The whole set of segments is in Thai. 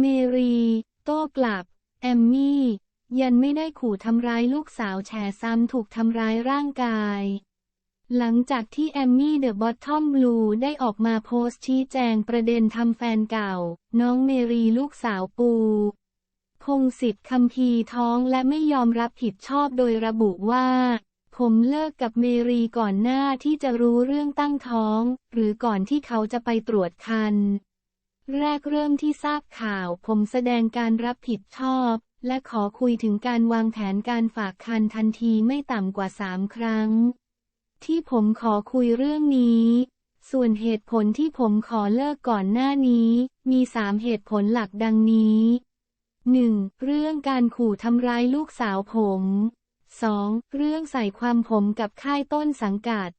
เมรี โต้กลับ แอมมี่ ยันไม่ได้ขู่ทำร้ายลูกสาวแฉซ้ำถูกทำร้ายร่างกาย หลังจากที่แอมมี่เดอะบอททอมบลูได้ออกมาโพสต์ชี้แจงประเด็นทำแฟนเก่า น้องเมรีลูกสาวปูพงศิษฐ์คำพีท้องและไม่ยอมรับผิดชอบโดยระบุว่า ผมเลิกกับเมรีก่อนหน้าที่จะรู้เรื่องตั้งท้อง หรือก่อนที่เขาจะไปตรวจคัน แรกเริ่มที่ทราบข่าว ผมแสดงการรับผิดชอบ และขอคุยถึงการวางแผนการฝากคันทันทีไม่ต่ำกว่าสามครั้ง ที่ผมขอคุยเรื่องนี้ ส่วนเหตุผลที่ผมขอเลิกก่อนหน้านี้ มีสามเหตุผลหลักดังนี้ 1. เรื่องการขู่ทำร้ายลูกสาวผม 2. เรื่องใส่ความผมกับค่ายต้นสังกัด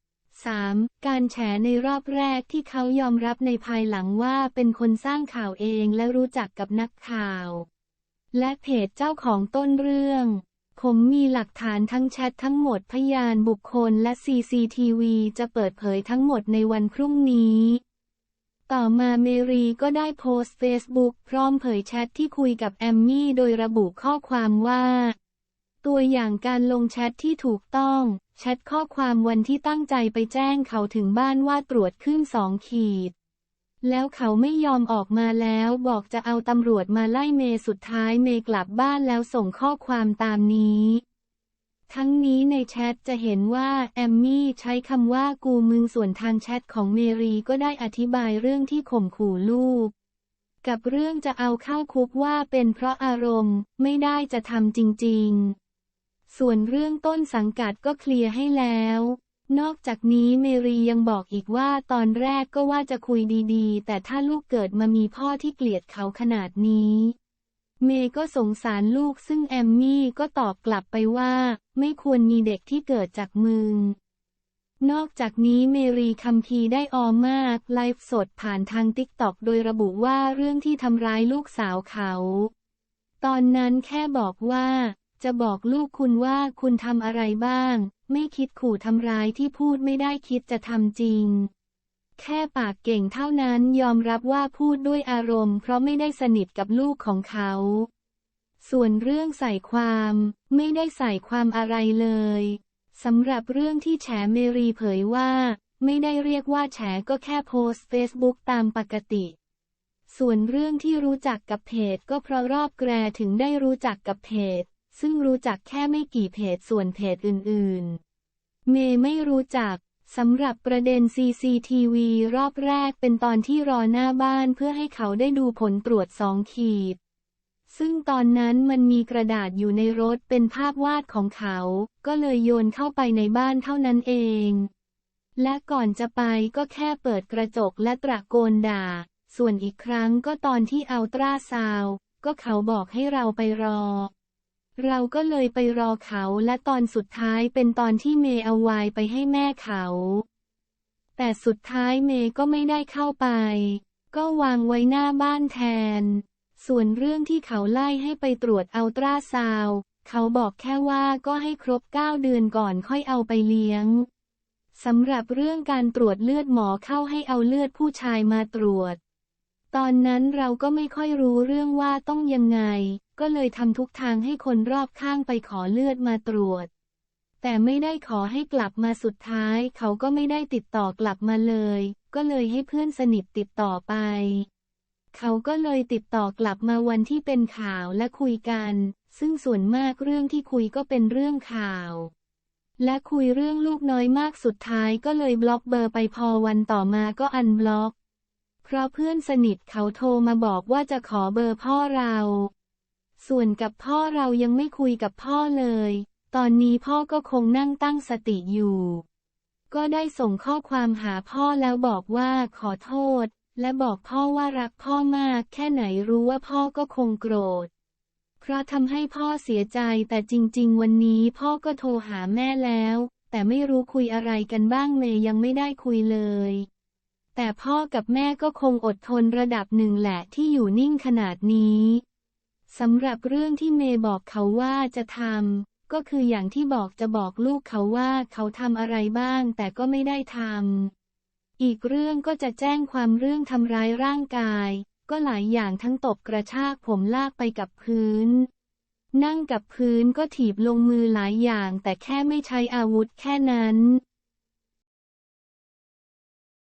3. การแฉในรอบแรกที่เขายอมรับในภายหลังว่าเป็นคนสร้างข่าวเองและรู้จักกับนักข่าว และเพจเจ้าของต้นเรื่อง ผมมีหลักฐานทั้งแชททั้งหมดพยานบุคคลและ CCTV จะเปิดเผยทั้งหมดในวันพรุ่งนี้ ต่อมาเมรีก็ได้โพสต์เฟซบุ๊กพร้อมเผยแชทที่คุยกับแอมมี่โดยระบุข้อความว่า ตัวอย่างการลงแชทที่ถูกต้อง แชทข้อความวันที่ตั้งใจไปแจ้งเขาถึงบ้านว่าตรวจขึ้นสองขีด แล้วเขาไม่ยอมออกมาแล้วบอกจะเอาตำรวจมาไล่เมย์สุดท้ายเมย์กลับบ้านแล้วส่งข้อความตามนี้ทั้งนี้ในแชทจะเห็นว่าแอมมี่ใช้คำว่ากูมึงส่วนทางแชทของเมรีก็ได้อธิบายเรื่องที่ข่มขู่ลูก กับเรื่องจะเอาเข้าคุกว่าเป็นเพราะอารมณ์ไม่ได้จะทำจริง ๆ ส่วนเรื่องต้นสังกัดก็เคลียร์ให้แล้ว นอกจากนี้เมรียังบอกอีกว่าตอนแรกก็ว่าจะคุยดีๆ แต่ถ้าลูกเกิดมามีพ่อที่เกลียดเขาขนาดนี้ เมย์ก็สงสารลูกซึ่งแอมมี่ก็ตอบกลับไปว่า ไม่ควรมีเด็กที่เกิดจากมึงนอกจากนี้เมรีคัมพีได้ออมากไลฟ์สดผ่านทางติ๊กต็อกโดยระบุว่าเรื่องที่ทำร้ายลูกสาวเขา ตอนนั้นแค่บอกว่า จะบอกลูกคุณว่าคุณทำอะไรบ้าง ไม่คิดขู่ทำร้ายที่พูดไม่ได้คิดจะทำจริง แค่ปากเก่งเท่านั้นยอมรับว่าพูดด้วยอารมณ์ เพราะไม่ได้สนิทกับลูกของเขา ส่วนเรื่องใส่ความ ไม่ได้ใส่ความอะไรเลยสำหรับเรื่องที่แฉเมรีเผยว่า ไม่ได้เรียกว่าแฉก็แค่โพสต์เฟซบุ๊กตามปกติ ส่วนเรื่องที่รู้จักกับเพจก็เพราะรอบแกรถึงได้รู้จักกับเพจ ซึ่งรู้จักแค่ไม่กี่เพจส่วนเพจอื่นๆ เมย์ไม่รู้จักสำหรับประเด็น CCTV รอบแรกเป็นตอนที่รอหน้าบ้านเพื่อให้เขาได้ดูผลตรวจสองขีด ซึ่งตอนนั้นมันมีกระดาษอยู่ในรถเป็นภาพวาดของเขา ก็เลยโยนเข้าไปในบ้านเท่านั้นเอง และก่อนจะไปก็แค่เปิดกระจกและตะโกนด่า ส่วนอีกครั้งก็ตอนที่เอาตราซาว ก็เขาบอกให้เราไปรอ เราก็เลยไปรอเขาและตอนสุดท้ายเป็นตอนที่เมย์เอาวน์ไปให้แม่เขา แต่สุดท้ายเมย์ก็ไม่ได้เข้าไป ก็วางไว้หน้าบ้านแทน ส่วนเรื่องที่เขาไล่ให้ไปตรวจอัลตราซาวเขาบอกแค่ว่าก็ให้ครบ 9 เดือนก่อนค่อยเอาไปเลี้ยง สำหรับเรื่องการตรวจเลือดหมอเข้าให้เอาเลือดผู้ชายมาตรวจ ตอนนั้นเราก็ไม่ค่อยรู้เรื่องว่าต้องยังไง ก็เลยทำทุกทางให้คนรอบข้างไปขอเลือดมาตรวจ แต่ไม่ได้ขอให้กลับมาสุดท้าย เขาก็ไม่ได้ติดต่อกลับมาเลย ก็เลยให้เพื่อนสนิทติดต่อไป เขาก็เลยติดต่อกลับมาวันที่เป็นข่าวและคุยกัน ซึ่งส่วนมากเรื่องที่คุยก็เป็นเรื่องข่าว และคุยเรื่องลูกน้อยมากสุดท้ายก็เลยบล็อกเบอร์ไปพอวันต่อมาก็อันบล็อก เพราะเพื่อนสนิทเขาโทรมาบอกว่าจะขอเบอร์พ่อเรา ส่วนกับพ่อเรายังไม่คุยกับพ่อเลย ตอนนี้พ่อก็คงนั่งตั้งสติอยู่ ก็ได้ส่งข้อความหาพ่อแล้วบอกว่าขอโทษ และบอกพ่อว่ารักพ่อมาก แค่ไหนรู้ว่าพ่อก็คงโกรธ เพราะทำให้พ่อเสียใจแต่จริง ๆ วันนี้พ่อก็โทรหาแม่แล้ว แต่ไม่รู้คุยอะไรกันบ้างเมย์ยังไม่ได้คุยเลยแต่พ่อกับแม่ก็คงอดทนระดับหนึ่งแหละที่อยู่นิ่งขนาดนี้ สำหรับเรื่องที่เมย์บอกเขาว่าจะทำก็คืออย่างที่บอกจะบอกลูกเขาว่าเขาทำอะไรบ้างแต่ก็ไม่ได้ทำอีกเรื่องก็จะแจ้งความเรื่องทำร้ายร่างกาย ก็หลายอย่างทั้งตบกระชากผมลากไปกับพื้น นั่งกับพื้นก็ถีบลงมือหลายอย่างแต่แค่ไม่ใช้อาวุธแค่นั้น